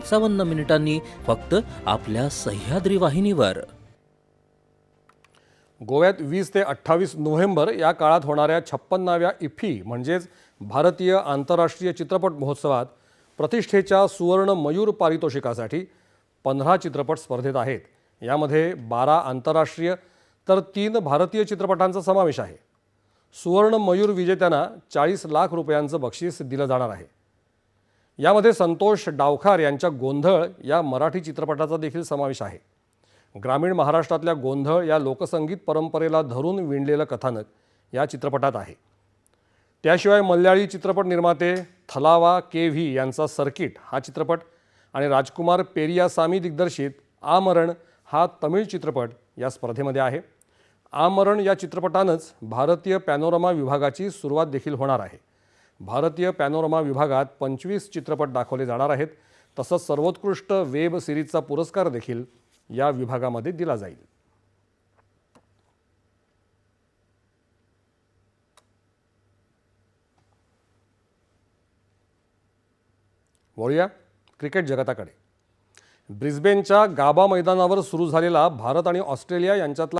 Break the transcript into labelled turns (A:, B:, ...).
A: पंचावन्न मिनिटांनी फक्त आपल्या सह्याद्री वाहिनीवर.
B: गोव्यात वीस ते अठ्ठावीस नोव्हेंबर या काळात होणाऱ्या छप्पन्नाव्या इफ्फी म्हणजेच भारतीय आंतरराष्ट्रीय चित्रपट महोत्सवात प्रतिष्ठेच्या सुवर्ण मयूर पारितोषिकासाठी पंधरा चित्रपट स्पर्धेत आहेत. यामध्ये बारा आंतरराष्ट्रीय तर तीन भारतीय चित्रपटांचा समावेश आहे. सुवर्ण मयूर विजेत्यांना चाळीस लाख रुपयांचं बक्षीस दिलं जाणार आहे. यामध्ये संतोष डावखार यांच्या गोंधळ या मराठी चित्रपटाचा देखील समावेश आहे. ग्रामीण महाराष्ट्रातल्या गोंधळ या लोकसंगीत परंपरेला धरून विणलेलं कथानक या चित्रपटात आहे. त्याशिवाय मल्याळी चित्रपट निर्माते थलावा के व्ही यांचा सर्किट हा चित्रपट आणि राजकुमार पेरियासामी दिग्दर्शित आमरण हा तमिळ चित्रपट या स्पर्धेमध्ये आहे. आमरण या चित्रपटानंच भारतीय पॅनोरमा विभागाची सुरुवात देखील होणार आहे. भारतीय पॅनोरमा विभागात पंचवीस चित्रपट दाखवले जाणार आहेत. तसंच सर्वोत्कृष्ट वेब सिरीजचा पुरस्कार देखील या विभागामध्ये दिला जाईल. वळूया क्रिकेट जगताकडे. ब्रिस्बेनच्या गाबा मैदानावर सुरू झालेला भारत आणि ऑस्ट्रेलिया यांच्यातला